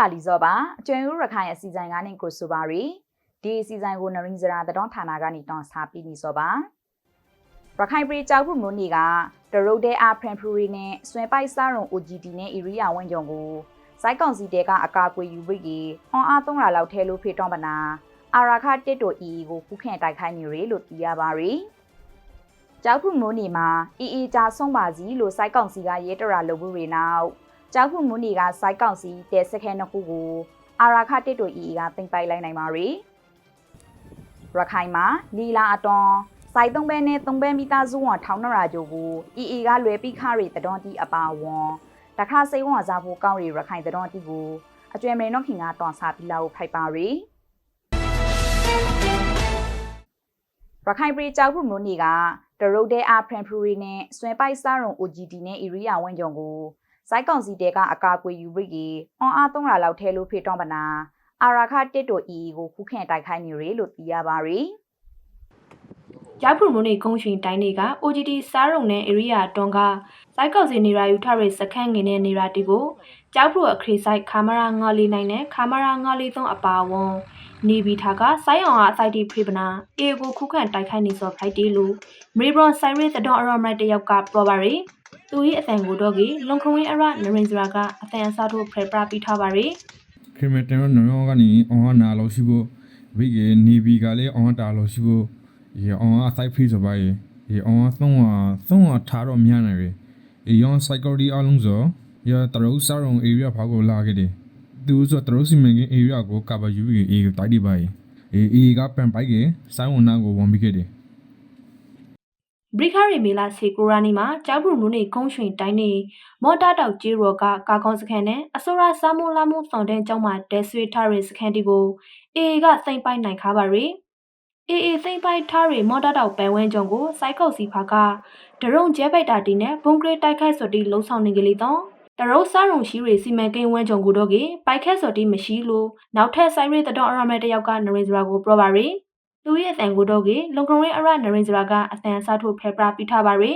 အားလုံးတာလီစောပါအကျွမ်းဦးရခိုင်အစီအစဉ်ကနေကိုဆိုပါရီဒီအစီအစဉ်ကိုနရင်းစရာတတော်ဌာနကနေတောင်းစားပြီးနေစောပါရခိုင်ပြည်ကြောက်ဖို့မျိုးနေကဒရုတ်တဲအားဖရန်ဖရူရီနဲ့ဆွဲပိုက်စားရုံ OGD နဲ့အီရီယာဝန်ကြုံကိုစိုက်ကောင်စီတဲကအကာအကွယ်ယူပြီးကြီးအွန်အား300လောက်ထဲလို့ဖေတောင်းပနာအာရာခတစ်တိုအီကိုခုခံတိုက်ခိုင်းနေရလို့သိရပါရီကြောက်ဖို့မျိုးနေမှာအီအီကြဆုံးပါစီလို့စိုက်ကောင်စီကရဲတရာလုပ်ဘူးတွေနောက် ကျောက်ဖုမွနီကစိုက်ကောင်စီတဲစခဲနှစ်ခုကိုအာရာခတစ်တိုအီကတင်ပိုက်လိုက်နိုင်ပါရီရခိုင်မှာလီလာအတွန်စိုက်သုံးဘဲနဲ့သုံးဘဲမိသားစုဝန်ထောင်းနရာဂျိုကိုအီအီကလွယ်ပိခရီတတော်တီအပါဝွန်တခါစိတ်ဝန်စားဖို့ကောင်းရီရခိုင်တတော်တီကိုအကျွဲမဲနော်ခင်ကတွန်စားပြီးလာကိုဖိုက်ပါရီရခိုင်ပြည်ကြောက်ဖုမွနီကဒရုတ်တဲအာဖရန်ဖရူရီနဲ့ဆွဲပိုက်စားရုံ OGD နဲ့အီရီယာဝန်ကြုံကို စိုက်ကောင်စီတဲကအကာအကွယ်ယူပြီးကြီးအွန်အား300လောက်ထဲလို့ဖေတောင်းပနာအာရာခတစ်တိုအီကိုခုခံတိုက်ခိုင်းနေရလို့သိရပါရီရောက်ဖုန်မုန်နေကုန်းရှင်တိုင်းတွေက OGD စားရုံနဲ့ area တွန်ကစိုက်ကောက်စီနေရာယူထရစခန်းငင်းတဲ့နေရာတီကိုကြောက်ဖုအခရီဆိုင်ခါမရာ9လေးနိုင်နဲ့ခါမရာ9လေး3အပါဝွန်နေပြီးထားကစိုက်အောင်အားအစိုက်တီဖေပနာအေကိုခုခံတိုက်ခိုင်းနေစောဖိုက်တီလို့မေဘရွန်ဆိုင်ရီသတော်အရော်မတ်တယောက်ကပြောပါရီ သူ၏အတန်ကိုတော့ကလွန်ခွင်းအရနရင်စရာကအတန်အစားထိုးဖရပရာပြီးထားပါရီခရမတန်ရောနော်ကနေအောင်ဟာနာလို့ရှိဖို့ဘိကနေဘီကလည်းအောင်တာလို့ရှိဖို့ရေအောင်အဆိုင်ဖေးဆိုပါရေရေအောင်သုံးဟာသုံးဟာထားတော့မြန်နေရေအေယောစိုက်ကော်ဒီအလုံးစောရတရုပ်စားရုံ area ဖောက်ကိုလာခဲ့တယ်သူဆိုတရုပ်စီမံကိန်း area ကိုကဘာယူပြီးအေတိုက်ဒီပါရေအေအေကပန်ပိုက်ကစိုင်းဝန်နာကိုဝန်ပြီးခဲ့တယ် ဘရိခရီမီလာစီကိုရာနီမှာကြောက်ဘူးမူနေကုန်းရွှင်တိုင်းနေမော်တာတောက်ကြီးရောကကာကွန်စခန်းနဲ့အစိုးရစာမိုးလာမှုဆောင်တဲ့ကျောင်းမှာဒက်ဆွေထားရစခန်းတီကိုအေအေကစိမ့်ပိုက်နိုင်ခါပါရီအေအေစိမ့်ပိုက်ထားရမော်တာတောက်ပန်ဝဲကျောင်းကိုစိုက်ကုတ်စီဖာကဒရုံကျဲပိတ်တာတီနဲ့ဘုံဂရိတိုက်ခိုက်စော်တီလှုံဆောင်နေကြလေတော့တရုတ်စားရုံရှိတွေစီမံကိန်းဝဲကြုံကိုတော့ကပိုက်ခက်စော်တီမရှိလို့နောက်ထပ်ဆိုင်ရီတတော်အရမဲတယောက်ကနရင်စရာကိုပြောပါရီ သူရဲ့အတန်ကိုတော့ကလုံကုံရဲအရနရင်စရာကအတန်အစားထိုးဖဲပရာပြီးထားပါရီ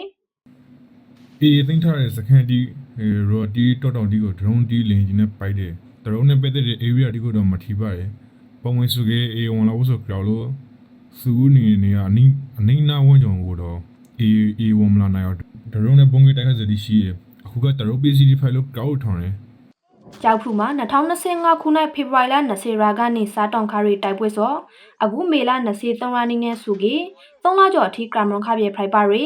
အေးသိမ်းထားတဲ့စကန်ဒီရော်တီတော်တော်ဒီကို drone တီလင်းကြီးနဲ့ပိုက်တယ် drone နဲ့ပတ်သက်တဲ့ area ဒီကိုတော့မထီပါရယ်ပုံဝင်စုကေအေဝန်လာဆိုကြောက်လို့စူနေနေအနိအနိနာဝန်ကြောင့်ကိုတော့အေအေဝန်မလာနိုင်တော့ drone နဲ့ပုံကြီးတိုက်ခတ်စသည်ရှိရအခုက drone PCD file လို့ကြောက်ထောင်းတယ် ကြောက်ဖူမှာ2025ခုနှစ်ဖေဖော်ဝါရီလ20ရက်ကနေစားတောင်ခါရီတိုက်ပွဲစောအခုမေလ23ရက်နေ့နဲ့ဆိုကေ3လကျော်အထိကရမွန်ခပြဖိုက်ပါရီ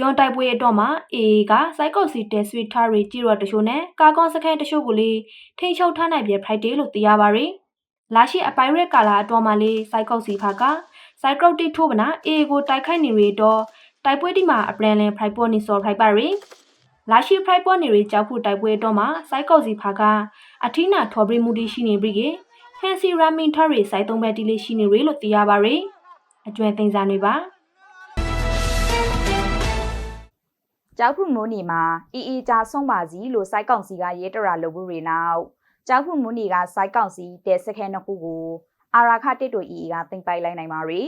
ယွန်တိုက်ပွဲအတော့မှာအေအေကစိုက်ကော့စီတဲဆွေထားရီကြည်ရတချို့နဲ့ကာကွန်စခန်းတချို့ကိုလေထိန်ချုပ်ထားနိုင်ပြဖိုက်တယ်လို့သိရပါရီလာရှိအပိုင်ရက်ကာလာအတော့မှာလေစိုက်ကော့စီဖာကစိုက်ကော့တီထိုးပနာအေအေကိုတိုက်ခိုက်နေရီတော့တိုက်ပွဲဒီမှာအပလန်လန်ဖိုက်ပေါ်နေစောဖိုက်ပါရီ လာရှိဖရိုက်ပေါ်နေရီကြောက်ဖို့တိုက်ပွဲတော့မှာစိုက်ကော့စီဖာကအထီးနာထော်ဘရီမူတီရှိနေပြီကေဖန်စီရာမင်ထရီစိုက်သုံးဘက်တီလေးရှိနေရီလို့သိရပါရီအကျွဲသိန်းစားတွေပါကျောက်ဖုမိုးနီမှာအီအီကြဆုံးပါစီလို့စိုက်ကောင်စီကရဲတရာလုပ်ဘူးတွေနောက်ကျောက်ဖုမိုးနီကစိုက်ကောင်စီတဲစခဲနှစ်ခုကိုအာရာခတစ်တိုအီအီကတင်ပိုက်လိုက်နိုင်ပါရီ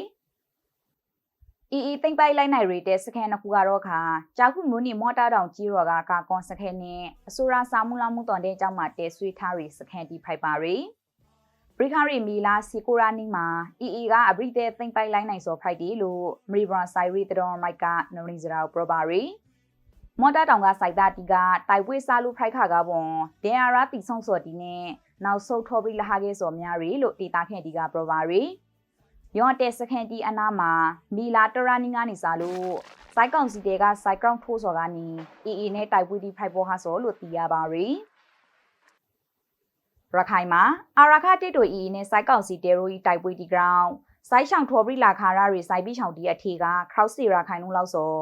အီအီတင်ပိုက်လိုက်နိုင်ရီတဲစခဲနှစ်ခုကတော့ခါကျောက်ဖုမိုးနီမော်တာတောင်ကြီးရော်ကကာကွန်စခဲနဲ့အစိုးရစာမှုလာမှုတော်တဲ့ကျောင်းမှာတဲဆွေးထားရီစခဲတီဖိုက်ပါရီပရိခရီမီလာစီကိုရာနီမှာအီအီကအဘရိတဲတင်ပိုက်လိုက်နိုင်စောဖိုက်တီလို့မရီဘရာဆိုင်ရီတတော်မိုက်ကနရီဇရာပရပါရီမော်တာတောင်ကစိုက်တာတီကတိုက်ပွဲစားလူဖိုက်ခါကပွန်ဒေယာရာတီဆုံစော်တီနဲ့နောက်ဆုတ်ထောပြီးလဟာခဲ့စော်များရီလို့ဒေတာခန့်တီကပရပါရီ ယောတဲစခန်တီအနာမှာမီလာတရာနီကနေစားလို့စိုက်ကောင်စီတဲကစိုက်ကောင်ထိုးစော်ကနေအေအေနဲ့တိုက်ပွဲတီဖိုက်ပေါ်ဟာစော်လို့သိရပါရီရခိုင်မှာအာရခတစ်တိုအီနဲ့စိုက်ကောင်စီတဲရိုဤတိုက်ပွဲတီဂရောင်းစိုက်ဆောင်ထောပြီးလာခါရရီစိုက်ပြီးချောင်တီအထေကခရော့စီရာခိုင်လုံးလောက်စော်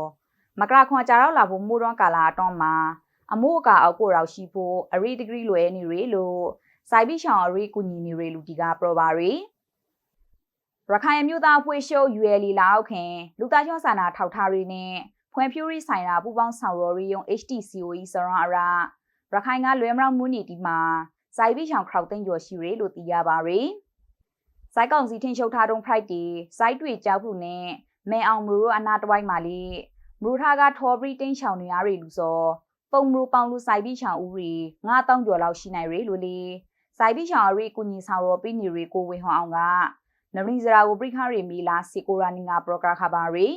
မကရာခွန်ကြတော့လာဖို့မိုးတော့ကာလာတော့မှာအမို့ကအောက်ကိုရောက်ရှိဖို့အရီဒီဂရီလွယ်နေရလို့စိုက်ပြီးရှောင်းအရီကူညီနေရလူဒီကပရောပါရီ ရခိုင်အမျိုးသားအဖွဲ့ရှုပ် UL လာအောက်ခင်လူသားချင်းစာနာထောက်ထားရီနဲ့ဖွံ့ဖြိုးရေးဆိုင်ရာပူပေါင်းဆောင်ရော်ရီယုံ HTCOE စရန်အရာရခိုင်ကလွယ်မရောင်မူနီတီမှာစိုက်ပြီးရှောင်းခေါက်သိန်းကျော်ရှိရလို့သိရပါရီစိုက်ကောင်စီထင်းချုပ်ထားတုံး Friday စိုက်တွေကြောက်ဖို့နဲ့မဲအောင်မလို့အနာတဝိုက်မှာလေမရူထာကထော်ဘရီတင်းချောင်နေရရီလူစောပုံမရူပေါင်လူဆိုင်ပြီးချောင်ဦးရီ9000ကျော်လောက်ရှိနိုင်ရီလူလေစိုက်ပြီးရှောင်းရီကုညီဆောင်ရောပိနီရီကိုဝေဟွန်အောင်က နရင်းစရာကိုပရိခရီမီလာစီကိုရာနီငါပရိုဂရခါပါရီ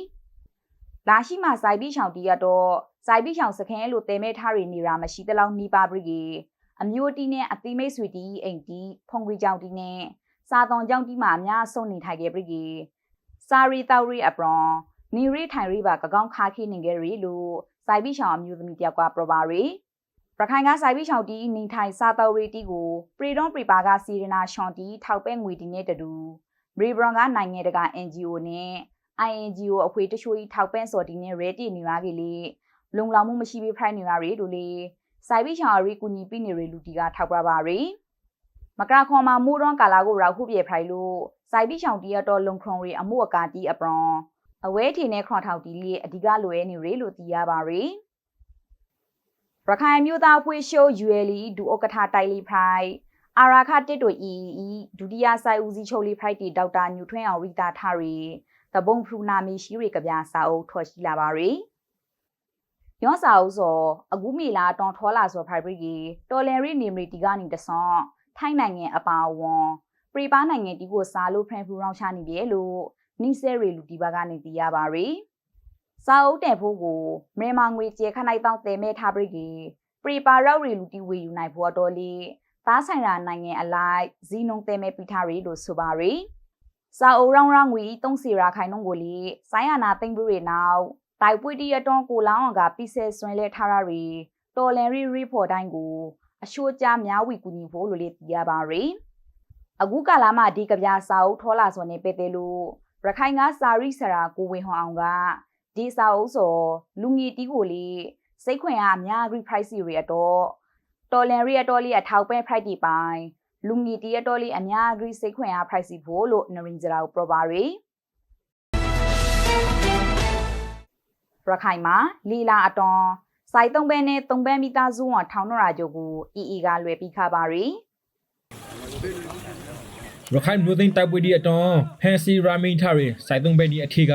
လာရှိမှစိုက်ပြီးရှောင်းတီရတော့စိုက်ပြီးရှောင်းစခန်းလို့တဲမဲထားရီနေရာမရှိတလောက်နီးပါပရီအမျိုးတီနဲ့အသီးမိတ်ဆွေတီအိမ်တီဖုန်ဂရီကြောင့်တီနဲ့စာတော်ကြောင့်တီမှာအများဆုံးနေထိုင်ခဲ့ပရီစာရီတောက်ရီအပရွန်နီရီထိုင်ရီပါကကောင်းခါခိနေခဲ့ရီလို့စိုက်ပြီးရှောင်းအမျိုးသမီးတယောက်ကပရပါရီရခိုင်ကစိုက်ပြီးချောင်းတီနေထိုင်စားတော်ရီတီကိုပရီဒွန်ပရီပါကစီရနာရှွန်တီထောက်ပဲငွေတီနဲ့တူဘ ရီဘရွန်ကနိုင်ငံတကာ NGO နဲ့ INGO အခွေတချို့ဤထောက်ပံ့စော်တီနဲ့ရဲတီနေရကြီးလေလုံလောက်မှုမရှိပြီးဖိုင်နေရရီတို့လေစိုက်ပြီးချောင်းရီကူညီပြီးနေရီလူတီကထောက်ပြပါရီမကရာခွန်မှာမိုးရွန်ကာလာကိုရောက်ခုပြေဖိုင်လို့စိုက်ပြီးချောင်းတီရတော့လုံခုံရီအမှုအကာတီအပရွန်အဝဲထီနဲ့ခွန်ထောက်တီလေးအဓိကလိုရဲနေရီလို့သိရပါရီရခိုင်မျိုးသားဖွဲ့ရှိုး ULE ဒူဥက္ကဋ္ဌတိုင်လီဖိုင် အာရာခတစ်တို့ EE ဒုတိယဆိုင်ဦးစီးချုပ်လီဖိုင်တီဒေါက်တာညူထွန်းအောင်ရီတာထရီတဘုံဖရူနာမီရှိရီကဗျာစာအုပ်ထွက်ရှိလာပါရီရောစာအုပ်စောအခုမီလာတွန်ထောလာစောဖိုင်ဘရီကတော်လန်ရီနေမရီတီကနေတဆွန်ထိုင်းနိုင်ငံအပါအဝန်ပရိပါနိုင်ငံတီကိုစာလို့ဖရန်ဖူရောင်းချနေတယ်လို့နီဆယ်ရီလူတီဘာကနေသိရပါရီစာအုပ်တယ်ဖို့ကိုမြန်မာငွေကျေခနိုင်တောင်းတဲမဲထားပရိကပရိပါရောက်ရီလူတီဝေယူနိုင်ဖို့အတော်လေး သားဆိုင်ရာနိုင်ငံအလိုက်ဇီနုံတဲမဲပိထားရီလို့ဆိုပါရီစာအုပ်ရောင်းရောင်းငွေ3စီရာခိုင်နှုန်းကိုလေဆိုင်းရနာသိမ့်ပြီးနောက်တိုက်ပွေတီအတွန်းကိုလောင်းအောင်ကပိဆဲဆွဲလဲထားရရီတော်လန်ရီရီဖော်တိုင်းကိုအရှိုးကြများဝီကူညီဖို့လို့လေသိရပါရီအခုကာလမှာဒီကဗျာစာအုပ်ထောလာစွန်နေပဲတဲလို့ရခိုင်ကစာရိဆရာကိုဝေဟွန်အောင်ကဒီစာအုပ်စောလူငီတီကိုလေစိတ်ခွင်အားအများ reprice တွေအတော့ တော်လန်ရီအတော်လေးအထောက်ပဲ price ဒီပိုင်းလူငီတီအတော်လေးအများ agree စိတ်ခွင်အား price ဖို့လို့နရင်ဂျရာကို proper ရီရခိုင်မှာလီလာအတွန်စိုက်သုံးဘဲနဲ့သုံးဘဲမိသားစုဝန်ထောင်းနရာကြိုကိုအီအီကလွယ်ပြီးခါပါရီရခိုင်မျိုးသိန်းတိုက်ပွဲဒီအတော်ဖန်စီရာမင်းထားရီစိုက်သုံးဘဲဒီအထီက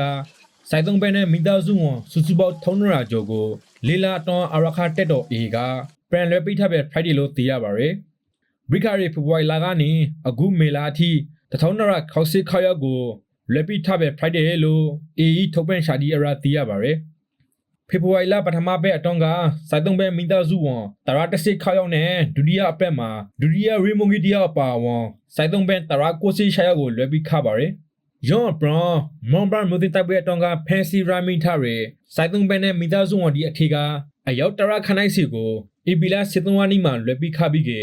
စိုက်သုံးဘဲနဲ့မိသားစုဝန်စုစုပေါင်းထုံးနရာကျော်ကိုလေလာအတော်အရခတက်တော်အေက ပြန်လွဲပိထားပဲ Friday လို့သိရပါရယ်ဘရိခရီဖေဖော်ဝါရီလကနေအခုမေလာအထိတထောင်းနရာခေါက်စစ်ခေါရောက်ကိုလွဲပိထားပဲ Friday လို့အေအီထုတ်ပန်ရှာဒီအရာသိရပါရယ်ဖေဖော်ဝါရီလပထမပတ်အတောင်းကစိုက်သုံးပဲမိသားစုဝန်တရာတစစ်ခေါရောက်နဲ့ဒုတိယအပတ်မှာဒုတိယရီမုန်ဂီတယောက်ပါဝန်စိုက်သုံးပဲတရာကိုစီရှာရောက်ကိုလွဲပြီးခပါရယ်ယောဘရန်မွန်ဘရန်မိုဒီတပ်ပွဲအတောင်းကဖန်စီရာမင်ထားရယ်စိုက်သုံးပဲနဲ့မိသားစုဝန်ဒီအထီက အယောက်တရာခနိုင်စီကိုအီပီလာစစ်သုံးဝါနီမှာလွဲပြီးခပြီးကေ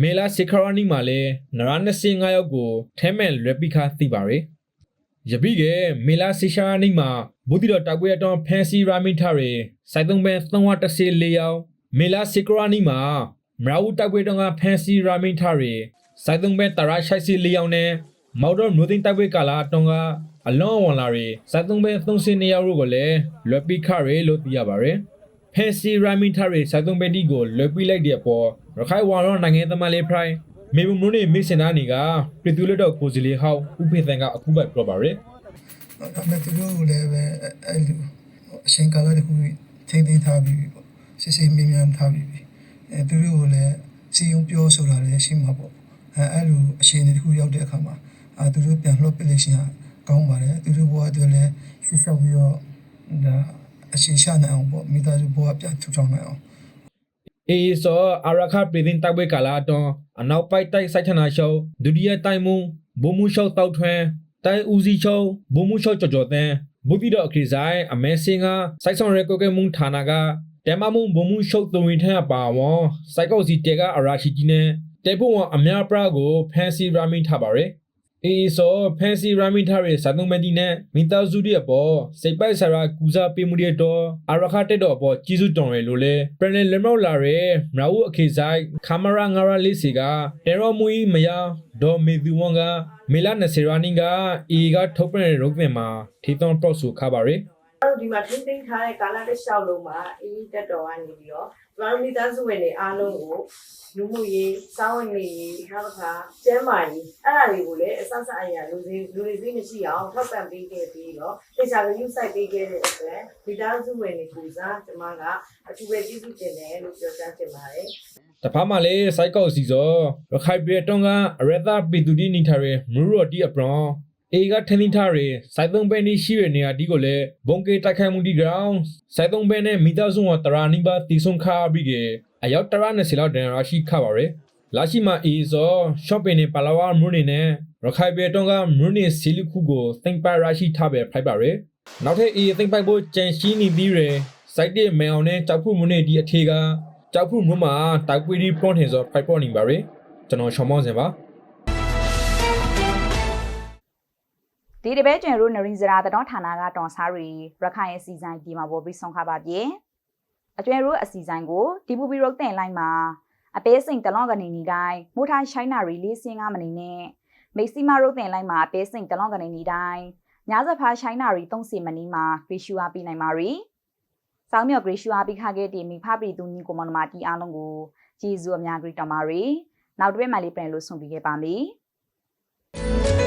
မေလာစီခရာနီမှာလည်းနရာ25ယောက်ကိုထဲမဲ့လွဲပြီးခသိပါရယ်ယပိကမေလာစီရှာနိမှာဘုဒ္ဓတော်တောက်ပွဲတော်ဖန်စီရာမင်ထားရယ်စိုက်သုံးပဲသုံးဝတစီလေးယောက်မေလာစီကရာနိမှာမရာဝတောက်ပွဲတော်ကဖန်စီရာမင်ထားရယ်စိုက်သုံးပဲတရာရှိုက်စီလေးယောက်နဲ့မော်တော်မျိုးသိန်းတောက်ပွဲကာလာတော်ကအလွန်ဝန်လာရယ်စိုက်သုံးပဲသုံးစင်းနှစ်ယောက်တို့ကိုလည်းလွယ်ပိခရယ်လို့သိရပါရယ် ဖန်စီရာမင်ထားရယ်စိုက်သုံးပဲဒီကိုလွယ်ပိလိုက်တဲ့အပေါ်ရခိုင်ဝါရောနိုင်ငံသမားလေးဖရိုင်မေဘုံမိုးနေမိစင်နာနေကပြည်သူ့လက်တော်ကိုစီလီဟောက်ဥဖေသန်ကအခုပဲပြောပါရယ်ဒါပေမဲ့သူတို့လည်းပဲအဲ့လိုအရှင်ကာလတခုထိမ့်သိမ်းထားပြီးပြီပေါ့စစ်စစ်မြင်းမြန်းထားပြီးပြီအဲသူတို့ကိုလည်းစီယုံပြောဆိုတာလည်းရှိမှာပေါ့အဲအဲ့လိုအရှင်တခုရောက်တဲ့အခါမှာအာသူတို့ပြန်လှုပ်ပလိုက်ရှင်ကောင်းပါတယ်သူတို့ဘဝအတွက်လည်းရှေ့လျှောက်ပြီးတော့ဒါ အရှင်ရှာနိုင်အောင်ပေါ့မိသားစုဘဝပြန်ထူထောင်နိုင်အောင်အေးစောအရခပြည်တင်တိုက်ပွဲကာလာတော့အနောက်ပိုက်တိုက်ဆိုင်ချနာရှောဒုတိယတိုင်မုံဘုံမှုရှောက်တောက်ထွန်းတိုင်ဦးစီချောဘုံမှုရှောက်ကြော်ကြော်တဲ့ဘုတိတော်အခရီးဆိုင်အမဲစင်ကစိုက်ဆောင်ရဲကိုကဲမုန်ဌာနာကတဲမမုံဘုံမှုရှောက်သွင်ထက်ပါဝေါစိုက်ကောက်စီတဲကအရာရှိကြီးနဲ့တဲဖို့ဝအများပရာကိုဖန်စီရာမင်ထားပါရယ် အေးစောဖန်စီရာမင်ထားရဲ့စာသုံးမတီနဲ့မိသားစုတွေအပေါ်စိတ်ပိုက်ဆရာကူစားပေးမှုတွေတော့အရခတက်တော့အပေါ်ကြီးစုတော်ရယ်လို့လဲပရန်နယ်လမောက်လာရဲမရာဦးအခြေဆိုင်ခါမရာငါရာလေးစီကတေရောမူီမယာဒေါ်မေသူဝန်ကမေလာနစီရာနင်းကအေကထုတ်ပြန်ရုပ်သင်မှာထီသွန်တော့ဆူခါပါရယ်တို့ဒီမှာထိမ့်သိမ်းထားတဲ့ကာလတစ်လျှောက်လုံးမှာအေးတက်တော်ကနေပြီးတော့သူ ကျမတို့မိသားစုဝင်တွေအားလုံးကိုလူမှုရေးစောင်းဝင်ရေးနောက်တစ်ခါကျန်းမာရေးအဲ့ဒါတွေကိုလည်းအဆအဆအရာလူတွေလူတွေသိမရှိအောင်ထောက်ပံ့ပေးခဲ့ပြီးတော့တေချာကိုယူဆိုင်ပေးခဲ့တဲ့အတွက်မိသားစုဝင်တွေပူစားကျမကအထူးပဲကျေးဇူးတင်တယ်လို့ပြောကြားချင်ပါတယ်တဖာမှလည်းစိုက်ကောက်စီစောရခိုင်ပြည်တုံးကအရသာပီတူဒီနီထားရမူရော်တီအပရောင် အေကထင်းထင်းထားရစိုက်သုံးပဲနေရှိရနေရာဒီကိုလည်းဘုံကေတိုက်ခိုက်မှုဒီဂရောင်းစိုက်သုံးပဲနဲ့မိသားစုဝတရာနိဘာတီဆုံခါပြီးကအရောက်တရာနဲ့စီလောက်တန်ရရှိခပါရယ်လာရှိမအေဇော shopping နဲ့ပလာဝမူနေနဲ့ရခိုင်ပြည်တုံးကမူနေစီလူခုကိုသိမ့်ပါရရှိထားပဲဖိုက်ပါရယ်နောက်ထပ်အေသိမ့်ပိုက်ဖို့ကြံရှိနေသေးရယ်စိုက်တဲ့မဲအောင်နဲ့ကြောက်ဖို့မူနေဒီအထေကကြောက်ဖူးမြို့မှာတိုက်ပွေးဒီပွန်ထင်စောဖိုက်ပေါ်နေပါရယ်ကျွန်တော်ရှောင်းမောင်းစင်ပါ ဒီတပဲကျန်တို့နရင်းစရာတတော်ဌာနကတော်စားရီရခိုင်အစီဆိုင်ဒီမှာပေါ်ပြီးဆုံးခပါပြေအကျွဲတို့အစီဆိုင်ကိုဒီပူပီရုတ်တင်လိုက်မှာအပေးစိန်တလောကနေနီတိုင်းမိုးထိုင်းရှိုင်းနာရီလေးစင်းကားမနေနဲ့မိတ်စီမာရုတ်တင်လိုက်မှာအပေးစိန်တလောကနေနီတိုင်းညာစဖာရှိုင်းနာရီ၃စီမနီမှာဂရီရှူအားပြီးနိုင်ပါရီစောင်းမြော်ဂရီရှူအားပြီးခခဲ့တီမိဖပရီသူညီကိုမနမတီအားလုံးကိုဂျေဇူးအများကြီးတောင်းပါရီနောက်တစ်ပတ်မှလေးပြန်လို့ဆုံပြီးခဲ့ပါမယ်